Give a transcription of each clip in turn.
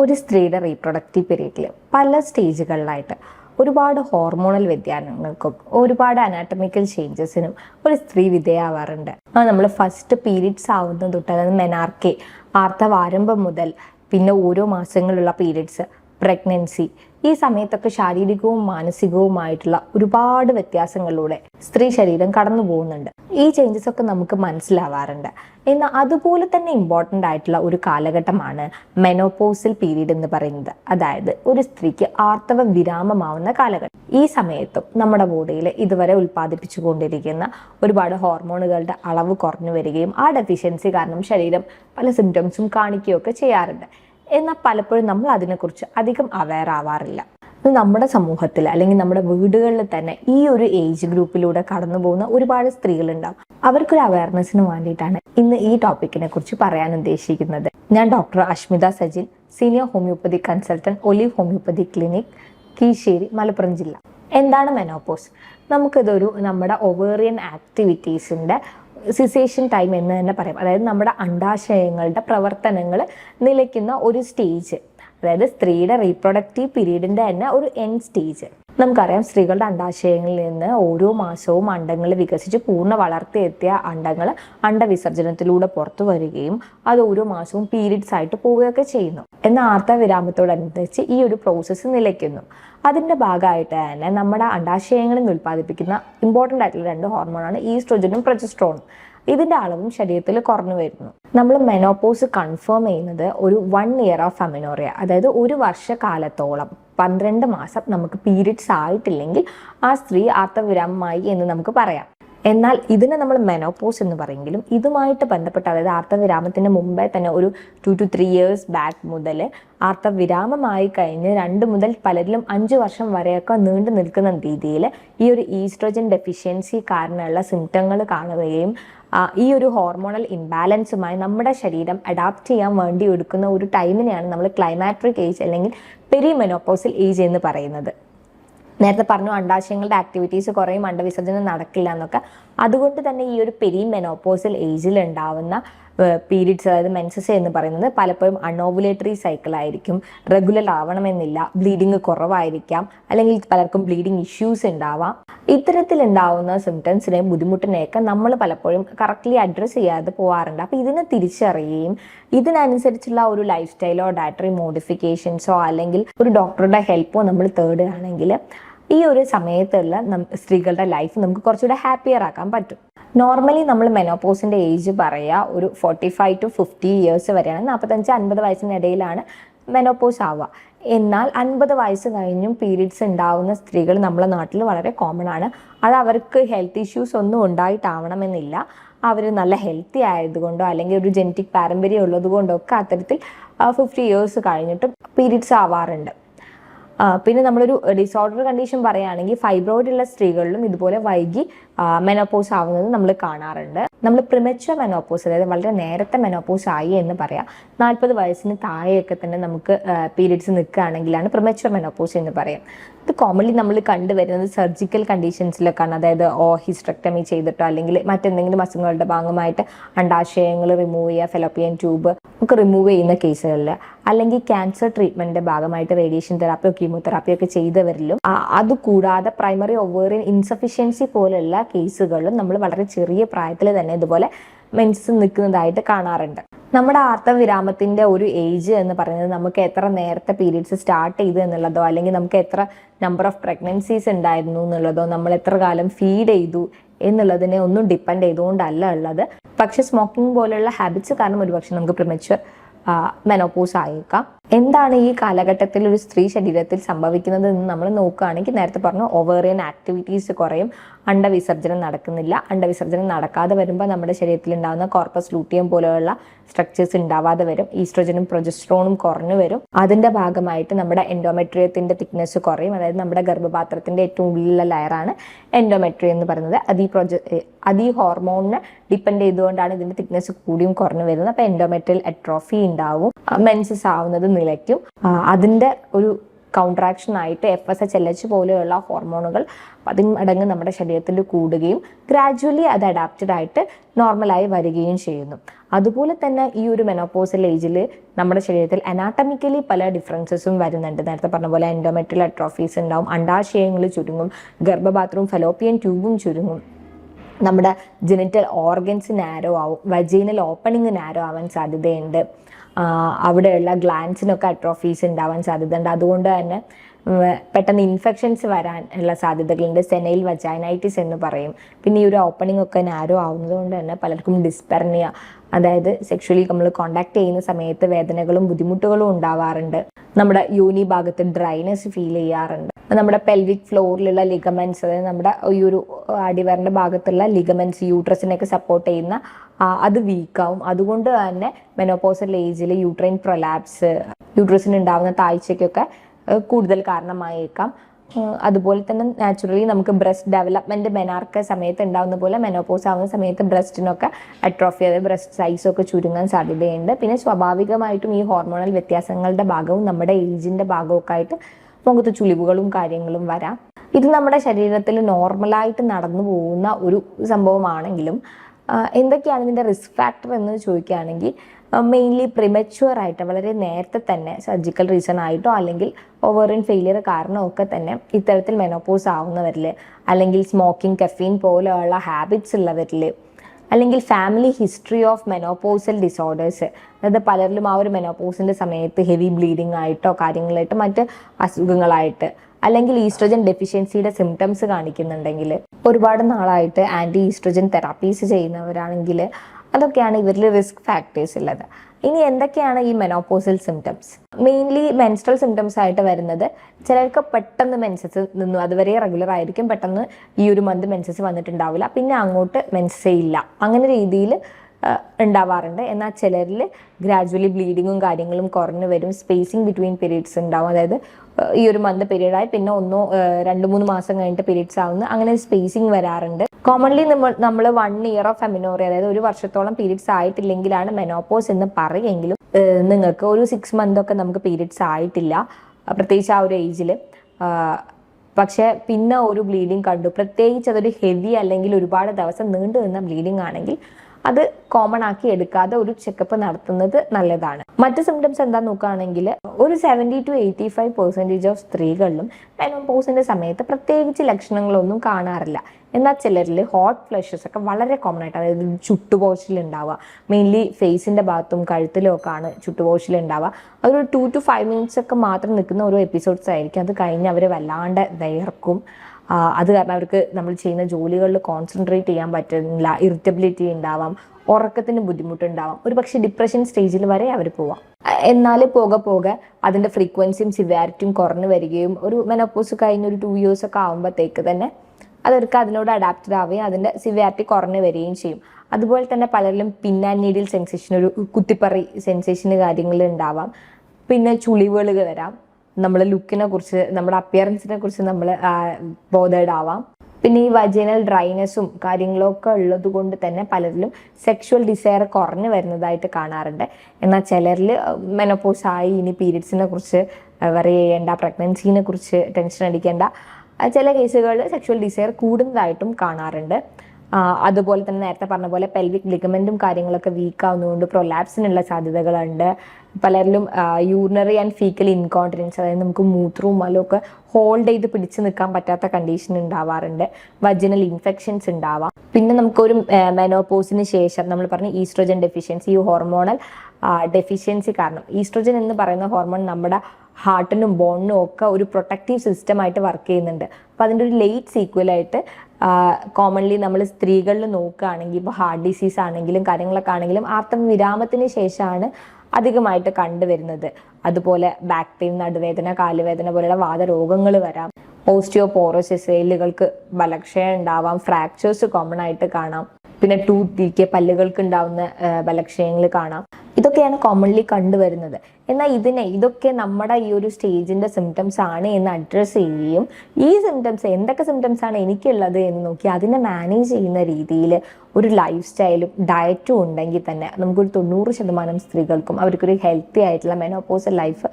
ഒരു സ്ത്രീയുടെ റീപ്രൊഡക്റ്റീവ് പീരീഡിൽ പല സ്റ്റേജുകളിലായിട്ട് ഒരുപാട് ഹോർമോണൽ വ്യതിയാനങ്ങൾക്കും ഒരുപാട് അനാറ്റമിക്കൽ ചേഞ്ചസിനും ഒരു സ്ത്രീ വിധേയാവാറുണ്ട്. ആ നമ്മൾ ഫസ്റ്റ് പീരീഡ്സ് ആവുന്നത് തൊട്ട് അതായത് മെനാർക്കെ ആർത്തവാരംഭം മുതൽ പിന്നെ ഓരോ മാസങ്ങളിലുള്ള പീരീഡ്സ് പ്രഗ്നൻസി ഈ സമയത്തൊക്കെ ശാരീരികവും മാനസികവുമായിട്ടുള്ള ഒരുപാട് വ്യത്യാസങ്ങളിലൂടെ സ്ത്രീ ശരീരം കടന്നു പോകുന്നുണ്ട്. ഈ ചേഞ്ചസ് ഒക്കെ നമുക്ക് മനസ്സിലാവാറുണ്ട്. എന്നാൽ അതുപോലെ തന്നെ ഇമ്പോർട്ടന്റ് ആയിട്ടുള്ള ഒരു കാലഘട്ടമാണ് മെനോപോസൽ പീരീഡ് എന്ന് പറയുന്നത്. അതായത് ഒരു സ്ത്രീക്ക് ആർത്തവ വിരാമമാവുന്ന കാലഘട്ടം. ഈ സമയത്തും നമ്മുടെ ബോഡിയിൽ ഇതുവരെ ഉൽപ്പാദിപ്പിച്ചുകൊണ്ടിരിക്കുന്ന ഒരുപാട് ഹോർമോണുകളുടെ അളവ് കുറഞ്ഞു വരികയും ആ ഡെഫിഷ്യൻസി കാരണം ശരീരം പല സിംറ്റംസും കാണിക്കുകയൊക്കെ ചെയ്യാറുണ്ട്. എന്നാൽ പലപ്പോഴും നമ്മൾ അതിനെക്കുറിച്ച് അധികം അവെയർ ആവാറില്ല. ഇത് നമ്മുടെ സമൂഹത്തിൽ അല്ലെങ്കിൽ നമ്മുടെ വീടുകളിൽ തന്നെ ഈ ഒരു ഏജ് ഗ്രൂപ്പിലൂടെ കടന്നു പോകുന്ന ഒരുപാട് സ്ത്രീകളുണ്ടാവും. അവർക്കൊരു അവയർനെസ്സിന് വേണ്ടിയിട്ടാണ് ഇന്ന് ഈ ടോപ്പിക്കിനെ കുറിച്ച് പറയാൻ ഉദ്ദേശിക്കുന്നത്. ഞാൻ doctor Ashmitha Sajin senior homeopathy consultant olive homeopathy clinic Keezhissery Malappuram ജില്ല. എന്താണ് മെനോപോസ് നമുക്കിതൊരു നമ്മുടെ ഒവേറിയൻ ആക്ടിവിറ്റീസിന്റെ സിസേഷൻ ടൈം എന്ന് തന്നെ പറയാം. അതായത് നമ്മുടെ അണ്ടാശയങ്ങളുടെ പ്രവർത്തനങ്ങൾ നിലയ്ക്കുന്ന ഒരു സ്റ്റേജ് അതായത് സ്ത്രീയുടെ റീപ്രൊഡക്റ്റീവ് പീരീഡിന്റെ തന്നെ ഒരു എൻ സ്റ്റേജ് നമുക്കറിയാം സ്ത്രീകളുടെ അണ്ടാശയങ്ങളിൽ നിന്ന് ഓരോ മാസവും അണ്ടങ്ങൾ വികസിച്ച് പൂർണ വളർത്തിയെത്തിയ അണ്ടങ്ങൾ അണ്ടവിസർജനത്തിലൂടെ പുറത്തു വരികയും അത് ഓരോ മാസവും പീരീഡ്സ് ആയിട്ട് പോവുകയൊക്കെ ചെയ്യുന്നു. എന്ന ആർത്തവിരാമത്തോടനുബന്ധിച്ച് ഈ ഒരു പ്രോസസ്സ് നിലയ്ക്കുന്നു. അതിന്റെ ഭാഗമായിട്ട് തന്നെ നമ്മുടെ അണ്ടാശയങ്ങളിൽ ഉൽപ്പാദിപ്പിക്കുന്ന ഇമ്പോർട്ടന്റ് ആയിട്ടുള്ള രണ്ട് ഹോർമോണാണ് ഈസ്ട്രോജനും പ്രൊജസ്ട്രോണും ഇതിന്റെ അളവും ശരീരത്തിൽ കുറഞ്ഞു വരുന്നു. നമ്മൾ മെനോപോസ് കൺഫേം ചെയ്യുന്നത് ഒരു വൺ ഇയർ ഓഫ് അമിനോറിയ അതായത് ഒരു വർഷക്കാലത്തോളം പന്ത്രണ്ട് മാസം നമുക്ക് പീരീഡ്സ് ആയിട്ടില്ലെങ്കിൽ ആ സ്ത്രീ ആർത്തവിരാമമായി എന്ന് നമുക്ക് പറയാം. എന്നാൽ ഇതിനെ നമ്മൾ മെനോപോസ് എന്ന് പറയെങ്കിലും ഇതുമായിട്ട് ബന്ധപ്പെട്ട് അതായത് ആർത്തവിരാമത്തിന് മുമ്പേ തന്നെ ഒരു two two three years back മുതൽ ആർത്തവിരാമമായി കഴിഞ്ഞ് രണ്ട് മുതൽ പലരിലും അഞ്ച് വർഷം വരെയൊക്കെ നീണ്ടു നിൽക്കുന്ന രീതിയിൽ ഈ ഒരു ഈസ്ട്രോജൻ ഡെഫിഷ്യൻസി കാരണമുള്ള സിംറ്റങ്ങൾ കാണുകയും ഈ ഒരു ഹോർമോണൽ ഇംബാലൻസുമായി നമ്മുടെ ശരീരം അഡാപ്റ്റ് ചെയ്യാൻ വേണ്ടി എടുക്കുന്ന ഒരു ടൈമിനെയാണ് നമ്മൾ ക്ലൈമാട്രിക് ഏജ് അല്ലെങ്കിൽ പെരിമെനോപ്പോസിൽ ഏജ് എന്ന് പറയുന്നത്. നേരത്തെ പറഞ്ഞു അണ്ടാശയങ്ങളുടെ ആക്ടിവിറ്റീസ് കുറയും അണ്ടവിസർജനം നടക്കില്ല എന്നൊക്കെ. അതുകൊണ്ട് തന്നെ ഈ ഒരു പെരി മെനോപ്പോസൽ ഏജിൽ ഉണ്ടാവുന്ന പീരീഡ്സ് അതായത് മെൻസസ് എന്ന് പറയുന്നത് പലപ്പോഴും അൺഓവുലേറ്ററി സൈക്കിൾ ആയിരിക്കും. റെഗുലർ ആവണമെന്നില്ല. ബ്ലീഡിങ് കുറവായിരിക്കാം. അല്ലെങ്കിൽ പലർക്കും ബ്ലീഡിങ് ഇഷ്യൂസ് ഉണ്ടാവാം. ഇത്തരത്തിൽ ഉണ്ടാവുന്ന സിംറ്റംസിനെയും ബുദ്ധിമുട്ടിനെയൊക്കെ നമ്മൾ പലപ്പോഴും കറക്റ്റ്ലി അഡ്രസ്സ് ചെയ്യാതെ പോകാറുണ്ട് അപ്പോൾ ഇതിനെ തിരിച്ചറിയുകയും ഇതിനനുസരിച്ചുള്ള ഒരു ലൈഫ് സ്റ്റൈലോ ഡയറ്ററി മോഡിഫിക്കേഷൻസോ അല്ലെങ്കിൽ ഒരു ഡോക്ടറുടെ ഹെൽപ്പോ നമ്മൾ തേടുകയാണെങ്കിൽ ഈ ഒരു സമയത്തുള്ള സ്ത്രീകളുടെ ലൈഫ് നമുക്ക് കുറച്ചുകൂടെ ഹാപ്പിയർ ആക്കാൻ പറ്റും. നോർമലി നമ്മൾ മെനോപോസിന്റെ ഏജ് പറയുക ഒരു forty five to fifty years വരെയാണ്. നാൽപ്പത്തഞ്ച് അൻപത് വയസ്സിനിടയിലാണ് മെനോപോസ് ആവുക. എന്നാൽ അൻപത് വയസ്സ് കഴിഞ്ഞും പീരീഡ്സ് ഉണ്ടാവുന്ന സ്ത്രീകൾ നമ്മുടെ നാട്ടിൽ വളരെ കോമൺ ആണ്. അത് അവർക്ക് ഹെൽത്ത് ഇഷ്യൂസ് ഒന്നും ഉണ്ടായിട്ടാവണമെന്നില്ല. അവർ നല്ല ഹെൽത്തി ആയതുകൊണ്ടോ അല്ലെങ്കിൽ ഒരു ജനറ്റിക് പാരമ്പര്യം ഉള്ളത് കൊണ്ടോ ഒക്കെ അത്തരത്തിൽ ഫിഫ്റ്റി ഇയേഴ്സ് കഴിഞ്ഞിട്ടും പീരീഡ്സ് ആവാറുണ്ട്. പിന്നെ നമ്മളൊരു ഡിസോർഡർ കണ്ടീഷൻ പറയുകയാണെങ്കിൽ ഫൈബ്രോയിഡ് ഉള്ള സ്ത്രീകളിലും ഇതുപോലെ വൈകി മെനോപോസ് ആവുന്നത് നമ്മൾ കാണാറുണ്ട്. നമ്മൾ പ്രിമച്വർ മെനോപോസ് അതായത് വളരെ നേരത്തെ മെനോപോസ് ആയി എന്ന് പറയാം. നാൽപ്പത് വയസ്സിന് താഴെയൊക്കെ തന്നെ നമുക്ക് പീരീഡ്സ് നിൽക്കുകയാണെങ്കിലാണ് പ്രിമച്വർ മെനോപോസ് എന്ന് പറയാം. ഇത് കോമൺലി നമ്മൾ കണ്ടുവരുന്നത് സർജിക്കൽ കണ്ടീഷൻസിലൊക്കെയാണ് അതായത് ഓ ഹിസ്ട്രക്ടമി ചെയ്തിട്ടോ അല്ലെങ്കിൽ മറ്റെന്തെങ്കിലും അസുഖങ്ങളുടെ ഭാഗമായിട്ട് അണ്ടാശയങ്ങൾ റിമൂവ് ചെയ്യുക ഫെലോപ്പിയൻ ട്യൂബ് ഒക്കെ റിമൂവ് ചെയ്യുന്ന കേസുകളിൽ അല്ലെങ്കിൽ ക്യാൻസർ ട്രീറ്റ്മെന്റിന്റെ ഭാഗമായിട്ട് റേഡിയേഷൻ തെറാപ്പിയോ കീമോതെറാപ്പിയോ ഒക്കെ ചെയ്തവരിലും അത് അതുകൂടാതെ പ്രൈമറി ഒവേറിയൻ ഇൻസഫിഷ്യൻസി പോലുള്ള കേസുകളിലും നമ്മൾ വളരെ ചെറിയ പ്രായത്തിൽ തന്നെ ഇതുപോലെ മെൻസ് നിൽക്കുന്നതായിട്ട് കാണാറുണ്ട്. നമ്മുടെ ആർത്തവിരാമത്തിന്റെ ഒരു ഏജ് എന്ന് പറയുന്നത് നമുക്ക് എത്ര നേരത്തെ പീരീഡ്സ് സ്റ്റാർട്ട് ചെയ്തു എന്നുള്ളതോ അല്ലെങ്കിൽ നമുക്ക് എത്ര നമ്പർ ഓഫ് പ്രഗ്നൻസീസ് ഉണ്ടായിരുന്നു എന്നുള്ളതോ നമ്മൾ എത്ര കാലം ഫീഡ് ചെയ്തു എന്നുള്ളതിനെ ഒന്നും ഡിപ്പെൻഡ് ചെയ്തുകൊണ്ടല്ല ഉള്ളത്. പക്ഷെ സ്മോക്കിംഗ് പോലെയുള്ള ഹാബിറ്റ്സ് കാരണം ഒരുപക്ഷെ നമുക്ക് പ്രിമച്ചുവർ മെനോപോസ് ആയേക്കാം. എന്താണ് ഈ കാലഘട്ടത്തിൽ ഒരു സ്ത്രീ ശരീരത്തിൽ സംഭവിക്കുന്നത് എന്ന് നമ്മൾ നോക്കുകയാണെങ്കിൽ നേരത്തെ പറഞ്ഞു ഓവേറിയൻ ആക്ടിവിറ്റീസ് കുറയും. അണ്ടവിസർജനം നടക്കുന്നില്ല. അണ്ടവിസർജനം നടക്കാതെ വരുമ്പോൾ നമ്മുടെ ശരീരത്തിൽ ഉണ്ടാകുന്ന കോർപ്പസ് ലൂട്ടിയം പോലെയുള്ള സ്ട്രക്ചേഴ്സ് ഉണ്ടാവാതെ വരും. ഈസ്ട്രോജനും പ്രൊജസ്ട്രോണും കുറഞ്ഞു വരും. അതിന്റെ ഭാഗമായിട്ട് നമ്മുടെ എൻഡോമെട്രിയത്തിന്റെ തിക്നെസ് കുറയും. അതായത് നമ്മുടെ ഗർഭപാത്രത്തിന്റെ ഏറ്റവും ഉള്ളിലുള്ള ലെയറാണ് എൻഡോമെട്രി എന്ന് പറയുന്നത്. അത് ഈ പ്രൊജ അത് ഈ ഹോർമോണിനെ ഡിപ്പെൻഡ് ചെയ്തുകൊണ്ടാണ് ഇതിന്റെ തിക്നെസ് കൂടിയും കുറഞ്ഞു വരുന്നത്. അപ്പോൾ എൻഡോമെട്രിയൽ അട്രോഫി ഉണ്ടാവും. മെൻസസ് ആവുന്നത് നിലയ്ക്കും. അതിന്റെ ഒരു കൗൺട്രാക്ഷൻ ആയിട്ട് F S H L H പോലെയുള്ള ഹോർമോണുകൾ പതിമടങ്ങ് നമ്മുടെ ശരീരത്തിൽ കൂടുകയും ഗ്രാജുവലി അത് അഡാപ്റ്റഡ് ആയിട്ട് നോർമലായി വരികയും ചെയ്യുന്നു. അതുപോലെ തന്നെ ഈ ഒരു മെനോപോസൽ ഏജിൽ നമ്മുടെ ശരീരത്തിൽ അനാട്ടമിക്കലി പല ഡിഫറൻസസും വരുന്നുണ്ട്. നേരത്തെ പറഞ്ഞ പോലെ എൻഡോമെട്രിയൽ അട്രോഫീസ് ഉണ്ടാവും അണ്ടാശയങ്ങൾ ചുരുങ്ങും ഗർഭപാത്രവും ഫലോപ്പിയൻ ട്യൂബും ചുരുങ്ങും. നമ്മുടെ ജെനിറ്റൽ ഓർഗൻസ് നാരോ ആവും വജീനൽ ഓപ്പണിംഗ് നാരോ ആവാൻ സാധ്യതയുണ്ട്. അവിടെയുള്ള ഗ്ലാൻസിനൊക്കെ അട്രോഫീസ് ഉണ്ടാവാൻ സാധ്യതയുണ്ട്. അതുകൊണ്ട് തന്നെ പെട്ടെന്ന് ഇൻഫെക്ഷൻസ് വരാൻ ഉള്ള സാധ്യതകളുണ്ട്. സെനയിൽ വജൈനൈറ്റിസ് എന്ന് പറയും. പിന്നെ ഈ ഒരു ഓപ്പണിംഗ് ഒക്കെ നാരോ ആവുന്നത് കൊണ്ട് തന്നെ പലർക്കും ഡിസ്പെർണിയ അതായത് സെക്ഷലി നമ്മൾ കോണ്ടാക്ട് ചെയ്യുന്ന സമയത്ത് വേദനകളും ബുദ്ധിമുട്ടുകളും ഉണ്ടാവാറുണ്ട്. നമ്മുടെ യൂനി ഭാഗത്ത് ഡ്രൈനെസ് ഫീൽ ചെയ്യാറുണ്ട്. നമ്മുടെ പെൽവിക് ഫ്ലോറിലുള്ള ലിഗമെന്റ്സ് അതായത് നമ്മുടെ ഈ ഒരു അടിവരന്റെ ഭാഗത്തുള്ള ലിഗമെന്റ്സ് യൂട്രസിനൊക്കെ സപ്പോർട്ട് ചെയ്യുന്ന അത് വീക്കാവും. അതുകൊണ്ട് തന്നെ മെനോപോസൽ ഏജിൽ യൂട്രൈൻ പ്രൊലാപ്സ് യൂട്രസിന് ഉണ്ടാകുന്ന താഴ്ചയ്ക്കൊക്കെ കൂടുതൽ കാരണമായേക്കാം. അതുപോലെ തന്നെ നാച്ചുറലി നമുക്ക് ബ്രസ്റ്റ് ഡെവലപ്മെന്റ് മെനാർക്ക സമയത്ത് ഉണ്ടാകുന്ന പോലെ മെനോപോസ് ആവുന്ന സമയത്ത് ബ്രസ്റ്റിനൊക്കെ അട്രോഫി അതായത് ബ്രസ്റ്റ് സൈസൊക്കെ ചുരുങ്ങാൻ സാധ്യതയുണ്ട്. പിന്നെ സ്വാഭാവികമായിട്ടും ഈ ഹോർമോണൽ വ്യത്യാസങ്ങളുടെ ഭാഗവും നമ്മുടെ ഏജിന്റെ ഭാഗമൊക്കെ ആയിട്ട് മുഖത്ത് ചുളിവുകളും കാര്യങ്ങളും വരാം. ഇത് നമ്മുടെ ശരീരത്തിൽ നോർമലായിട്ട് നടന്നു പോകുന്ന ഒരു സംഭവമാണെങ്കിലും എന്തൊക്കെയാണ് ഇതിന്റെ റിസ്ക് ഫാക്ടർ എന്ന് ചോദിക്കുകയാണെങ്കിൽ മെയിൻലി പ്രിമച്വർ ആയിട്ട് വളരെ നേരത്തെ തന്നെ സർജിക്കൽ റീസൺ ആയിട്ടോ അല്ലെങ്കിൽ ഓവറിൻ ഫെയിലിയർ കാരണമൊക്കെ തന്നെ ഇത്തരത്തിൽ മെനോപോസ് ആവുന്നവരിൽ അല്ലെങ്കിൽ സ്മോക്കിംഗ് കഫീൻ പോലെയുള്ള ഹാബിറ്റ്സ് ഉള്ളവരിൽ അല്ലെങ്കിൽ family history of menopausal disorders അതായത് പലരിലും ആ ഒരു മെനോപോസിന്റെ സമയത്ത് ഹെവി ബ്ലീഡിംഗ് ആയിട്ടോ കാര്യങ്ങളായിട്ട് മറ്റ് അസുഖങ്ങളായിട്ട് അല്ലെങ്കിൽ ഈസ്ട്രോജൻ ഡെഫിഷ്യൻസിയുടെ സിംറ്റംസ് കാണിക്കുന്നുണ്ടെങ്കിൽ ഒരുപാട് നാളായിട്ട് ആന്റി ഈസ്ട്രോജൻ തെറാപ്പീസ് ചെയ്യുന്നവരാണെങ്കിൽ അതൊക്കെയാണ് ഇവരിൽ റിസ്ക് ഫാക്ടേഴ്സ് ഉള്ളത് ഇനി എന്തൊക്കെയാണ് ഈ menopausal symptoms mainly menstrual symptoms ആയിട്ട് വരുന്നത് ചിലർക്ക് പെട്ടെന്ന് മെൻസസ് നിന്നു. അതുവരെ റെഗുലർ ആയിരിക്കും. പെട്ടെന്ന് ഈ ഒരു മന്ത് മെൻസസ് വന്നിട്ടുണ്ടാവില്ല. പിന്നെ അങ്ങോട്ട് മെൻസേ ഇല്ല. അങ്ങനെ രീതിയിൽ ഉണ്ടാവാറുണ്ട്. എന്നാൽ ചിലരിൽ ഗ്രാജുവലി ബ്ലീഡിങ്ങും കാര്യങ്ങളും കുറഞ്ഞു വരും. സ്പേസിങ് ബിറ്റ്വീൻ പീരീഡ്സ് ഉണ്ടാവും. അതായത് ഈ ഒരു മന്ത് ആയി. പിന്നെ ഒന്നോ രണ്ടു മൂന്ന് മാസം കഴിഞ്ഞിട്ട് പീരീഡ്സ് ആവുന്ന. അങ്ങനെ സ്പേസിങ് വരാറുണ്ട്. കോമൺലി നമ്മൾ നമ്മൾ വൺ ഇയർ ഓഫ് എമിനോറി അതായത് ഒരു വർഷത്തോളം പീരീഡ്സ് ആയിട്ടില്ലെങ്കിലാണ് മെനോപോസ് എന്ന് പറയുമെങ്കിലും നിങ്ങൾക്ക് ഒരു സിക്സ് മന്ത് ഒക്കെ നമുക്ക് പീരീഡ്സ് ആയിട്ടില്ല. പ്രത്യേകിച്ച് ആ ഒരു ഏജിൽ പക്ഷേ പിന്നെ ഒരു ബ്ലീഡിങ് കണ്ടു. പ്രത്യേകിച്ച് അതൊരു ഹെവി അല്ലെങ്കിൽ ഒരുപാട് ദിവസം നീണ്ടു നിന്ന ബ്ലീഡിങ് ആണെങ്കിൽ അത് കോമൺ ആക്കി എടുക്കാതെ ഒരു ചെക്കപ്പ് നടത്തുന്നത് നല്ലതാണ്. മറ്റ് സിംറ്റംസ് എന്താ നോക്കുകയാണെങ്കിൽ ഒരു seventy to eighty five percentage of സ്ത്രീകളിലും മെനോപോസിന്റെ സമയത്ത് പ്രത്യേകിച്ച് ലക്ഷണങ്ങളൊന്നും കാണാറില്ല. എന്നാൽ ചിലരിൽ ഹോട്ട് ഫ്ലഷസ് ഒക്കെ വളരെ കോമൺ ആയിട്ട് അതായത് ചുട്ടുപോച്ചിൽ ഉണ്ടാവുക. മെയിൻലി ഫേസിന്റെ ഭാഗത്തും കഴുത്തിലും ഒക്കെ ആണ് ചുട്ടുപോച്ചിൽ ഉണ്ടാവുക. അതൊരു ടു ടു ഫൈവ് മിനിറ്റ്സ് ഒക്കെ മാത്രം നിൽക്കുന്ന ഓരോ എപ്പിസോഡ്സ് ആയിരിക്കും. അത് കഴിഞ്ഞ് അവർ വല്ലാണ്ട് ദയർക്കും അത് കാരണം അവർക്ക് നമ്മൾ ചെയ്യുന്ന ജോലികളിൽ കോൺസെൻട്രേറ്റ് ചെയ്യാൻ പറ്റുന്നില്ല ഇറിറ്റബിലിറ്റി ഉണ്ടാവാം ഉറക്കത്തിന് ബുദ്ധിമുട്ടുണ്ടാവാം. ഒരു പക്ഷേ ഡിപ്രഷൻ സ്റ്റേജിൽ വരെ അവർ പോവാം. എന്നാൽ പോകെ പോകെ അതിന്റെ ഫ്രീക്വൻസിയും സിവാരിറ്റിയും കുറഞ്ഞു വരികയും ഒരു മെനോപ്പോസ് കഴിഞ്ഞ ഒരു ടു ഇയേഴ്സ് ഒക്കെ ആകുമ്പോഴത്തേക്ക് തന്നെ അതവർക്ക് അതിനോട് അഡാപ്റ്റഡ് ആവുകയും അതിന്റെ സിവിയാരിറ്റി കുറഞ്ഞു വരികയും ചെയ്യും. അതുപോലെ തന്നെ പലരിലും പിന്നാനീഡിൽ നീഡിൽ സെൻസേഷൻ ഒരു കുത്തിപ്പറി സെൻസേഷന് കാര്യങ്ങൾ ഉണ്ടാവാം. പിന്നെ ചുളിവുകൾ വരാം. നമ്മുടെ ലുക്കിനെ കുറിച്ച് നമ്മുടെ അപ്പിയറൻസിനെ കുറിച്ച് നമ്മൾ ബോധേഡ് ആവാം പിന്നെ ഈ വജൈനൽ ഡ്രൈനെസ്സും കാര്യങ്ങളൊക്കെ ഉള്ളത് കൊണ്ട് തന്നെ പലരിലും സെക്ഷുവൽ ഡിസയർ കുറഞ്ഞു വരുന്നതായിട്ട് കാണാറുണ്ട്. എന്നാൽ ചിലരിൽ മെനോപോസ് ആയി ഇനി പീരീഡ്സിനെ കുറിച്ച് വറി ചെയ്യേണ്ട പ്രഗ്നൻസിനെ കുറിച്ച് ടെൻഷൻ അടിക്കേണ്ട ചില കേസുകളിൽ സെക്ഷുവൽ ഡിസയർ കൂടുന്നതായിട്ടും കാണാറുണ്ട്. അതുപോലെ തന്നെ നേരത്തെ പറഞ്ഞ പോലെ പെൽവിക് ലിഗമെന്റും കാര്യങ്ങളൊക്കെ വീക്ക് ആവുന്നതുകൊണ്ട് പ്രൊലാപ്സിനുള്ള സാധ്യതകളുണ്ട്. പലരിലും യൂറിനറി ആൻഡ് ഫീക്കൽ ഇൻകോണ്ടിനൻസ് അതായത് നമുക്ക് മൂത്രവും മലവും ഒക്കെ ഹോൾഡ് ചെയ്ത് പിടിച്ചു നിൽക്കാൻ പറ്റാത്ത കണ്ടീഷൻ ഉണ്ടാവാറുണ്ട്. വജിനൽ ഇൻഫെക്ഷൻസ് ഉണ്ടാവാം. പിന്നെ നമുക്കൊരു മെനോപോസിന് ശേഷം നമ്മൾ പറഞ്ഞ ഈസ്ട്രോജൻ ഡെഫിഷ്യൻസി ഈ ഹോർമോണൽ ഡെഫിഷ്യൻസി കാരണം. ഈസ്ട്രോജൻ എന്ന് പറയുന്ന ഹോർമോൺ നമ്മുടെ ഹാർട്ടിനും ബോണിനും ഒക്കെ ഒരു പ്രൊട്ടക്റ്റീവ് സിസ്റ്റമായിട്ട് വർക്ക് ചെയ്യുന്നുണ്ട്. അപ്പം അതിന്റെ ഒരു ലേറ്റ് സീക്വലായിട്ട് കോമൺലി നമ്മൾ സ്ത്രീകളിൽ നോക്കുകയാണെങ്കിൽ ഇപ്പോൾ ഹാർട്ട് ഡിസീസ് ആണെങ്കിലും കാര്യങ്ങളൊക്കെ ആണെങ്കിലും ആർത്തം വിരാമത്തിന് ശേഷമാണ് അധികമായിട്ട് കണ്ടുവരുന്നത്. അതുപോലെ ബാക്ക് പെയിൻ നടുവേദന കാലുവേദന പോലെയുള്ള വാദരോഗങ്ങൾ വരാം. ഓസ്റ്റിയോപോറോസിസ് എല്ലുകൾക്ക് ബലക്ഷയം ഉണ്ടാവാം. ഫ്രാക്ചേഴ്സ് കോമൺ ആയിട്ട് കാണാം. പിന്നെ ടൂത്ത് ലീക്ക് പല്ലുകൾക്ക് ഉണ്ടാവുന്ന ബലക്ഷയങ്ങൾ കാണാം. ഇതൊക്കെയാണ് കോമൺലി കണ്ടുവരുന്നത്. എന്നാൽ ഇതിനെ ഇതൊക്കെ നമ്മുടെ ഈ ഒരു സ്റ്റേജിന്റെ സിംറ്റംസ് ആണ് എന്ന് അഡ്രസ്സ് ചെയ്യുകയും ഈ സിംറ്റംസ് എന്തൊക്കെ സിംറ്റംസ് ആണ് എനിക്കുള്ളത് എന്ന് നോക്കി അതിനെ മാനേജ് ചെയ്യുന്ന രീതിയിൽ ഒരു ലൈഫ് സ്റ്റൈലും ഡയറ്റും ഉണ്ടെങ്കിൽ തന്നെ നമുക്കൊരു തൊണ്ണൂറ് ശതമാനം സ്ത്രീകൾക്കും അവർക്കൊരു ഹെൽത്തി ആയിട്ടുള്ള മെനോപോസൽ ലൈഫ്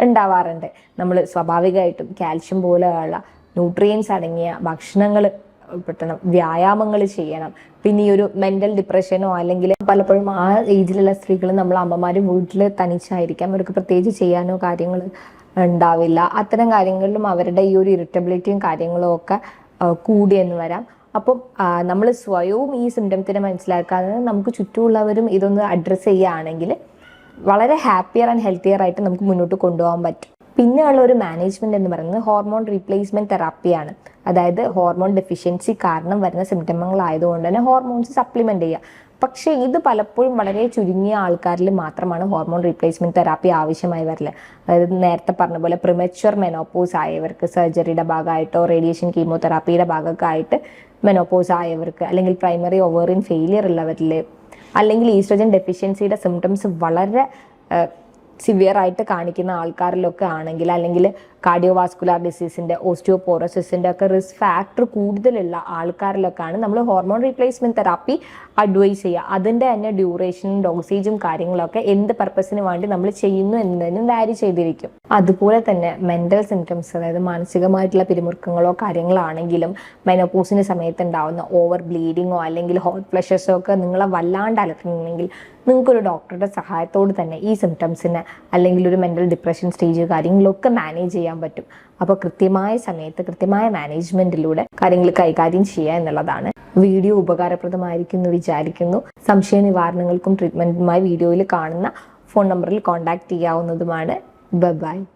ഉണ്ടാവാറുണ്ട്. നമ്മൾ സ്വാഭാവികമായിട്ടും കാൽഷ്യം പോലെയുള്ള ന്യൂട്രിയൻസ് അടങ്ങിയ ഭക്ഷണങ്ങൾ പെട്ടെന്ന് വ്യായാമങ്ങൾ ചെയ്യണം. പിന്നെ ഈ ഒരു മെന്റൽ ഡിപ്രഷനോ അല്ലെങ്കിൽ പലപ്പോഴും ആ ഏജിലുള്ള സ്ത്രീകൾ നമ്മൾ അമ്മമാർ വീട്ടിൽ തനിച്ചായിരിക്കാം. അവർക്ക് പ്രത്യേകിച്ച് ചെയ്യാനോ കാര്യങ്ങൾ ഉണ്ടാവില്ല. അത്തരം കാര്യങ്ങളിലും അവരുടെ ഈ ഒരു ഇറിറ്റബിലിറ്റിയും കാര്യങ്ങളും ഒക്കെ കൂടിയെന്ന് വരാം. അപ്പം നമ്മൾ സ്വയവും ഈ സിംറ്റംസിനെ മനസ്സിലാക്കാതെ നമുക്ക് ചുറ്റുമുള്ളവരും ഇതൊന്ന് അഡ്രസ്സ് ചെയ്യുകയാണെങ്കിൽ വളരെ ഹാപ്പിയർ ആൻഡ് ഹെൽത്തിയർ ആയിട്ട് നമുക്ക് മുന്നോട്ട് കൊണ്ടുപോകാൻ പറ്റും. പിന്നെയുള്ള ഒരു മാനേജ്മെന്റ് എന്ന് പറയുന്നത് ഹോർമോൺ റീപ്ലേസ്മെന്റ് തെറാപ്പിയാണ് അതായത് ഹോർമോൺ ഡെഫിഷ്യൻസി കാരണം വരുന്ന സിംറ്റമങ്ങളായതുകൊണ്ട് തന്നെ ഹോർമോൺസ് സപ്ലിമെന്റ് ചെയ്യുക. പക്ഷേ ഇത് പലപ്പോഴും വളരെ ചുരുങ്ങിയ ആൾക്കാരിൽ മാത്രമാണ് ഹോർമോൺ റീപ്ലേസ്മെന്റ് തെറാപ്പി ആവശ്യമായി വരൽ. അതായത് നേരത്തെ പറഞ്ഞ പോലെ പ്രിമച്വർ മെനോപ്പോസ് ആയവർക്ക് സർജറിയുടെ ഭാഗമായിട്ടോ റേഡിയേഷൻ കീമോതെറാപ്പിയുടെ ഭാഗമൊക്കെ ആയിട്ട് മെനോപ്പോസ് ആയവർക്ക് അല്ലെങ്കിൽ പ്രൈമറി ഓവറിൻ ഫെയിലിയർ ഉള്ളവരിൽ അല്ലെങ്കിൽ ഈസ്ട്രജൻ ഡെഫിഷ്യൻസിയുടെ സിംറ്റംസ് വളരെ സിവിയർ ആയിട്ട് കാണിക്കുന്ന ആൾക്കാരിലൊക്കെ ആണെങ്കിൽ അല്ലെങ്കിൽ കാർഡിയോവാസ്കുലാർ ഡിസീസിന്റെ ഓസ്റ്റിയോപോറോസിസിന്റെ ഒക്കെ റിസ്ക് ഫാക്ടർ കൂടുതലുള്ള ആൾക്കാരിലൊക്കെയാണ് നമ്മൾ ഹോർമോൺ റീപ്ലേസ്മെന്റ് തെറാപ്പി അഡ്വൈസ് ചെയ്യുക. അതിന്റെ തന്നെ ഡ്യൂറേഷനും ഡോസേജും കാര്യങ്ങളൊക്കെ എന്ത് പർപ്പസിന് വേണ്ടി നമ്മൾ ചെയ്യുന്നു എന്നതിനും വാരി ചെയ്തിരിക്കും. അതുപോലെ തന്നെ മെന്റൽ സിംറ്റംസ് അതായത് മാനസികമായിട്ടുള്ള പിരിമുറുക്കങ്ങളോ കാര്യങ്ങളാണെങ്കിലും മെനോപോസിന് സമയത്ത് ഉണ്ടാവുന്ന ഓവർ ബ്ലീഡിങ്ങോ അല്ലെങ്കിൽ ഹോട്ട് ഫ്ലഷസോ ഒക്കെ നിങ്ങളെ വല്ലാണ്ട് അലക്കുന്നുണ്ടെങ്കിൽ നിങ്ങൾക്കൊരു ഡോക്ടറുടെ സഹായത്തോട് തന്നെ ഈ സിംറ്റംസിന് അല്ലെങ്കിൽ ഒരു മെന്റൽ ഡിപ്രഷൻ സ്റ്റേജ് കാര്യങ്ങളൊക്കെ മാനേജ് ചെയ്യാൻ പറ്റും. അപ്പോൾ കൃത്യമായ സമയത്ത് കൃത്യമായ മാനേജ്മെന്റിലൂടെ കാര്യങ്ങൾ കൈകാര്യം ചെയ്യുക എന്നുള്ളതാണ്. വീഡിയോ ഉപകാരപ്രദമായിരിക്കും എന്ന് വിചാരിക്കുന്നു. സംശയ നിവാരണങ്ങൾക്കും ട്രീറ്റ്മെന്റിനുമായി വീഡിയോയിൽ കാണുന്ന ഫോൺ നമ്പറിൽ കോൺടാക്ട് ചെയ്യാവുന്നതുമാണ്. ബൈ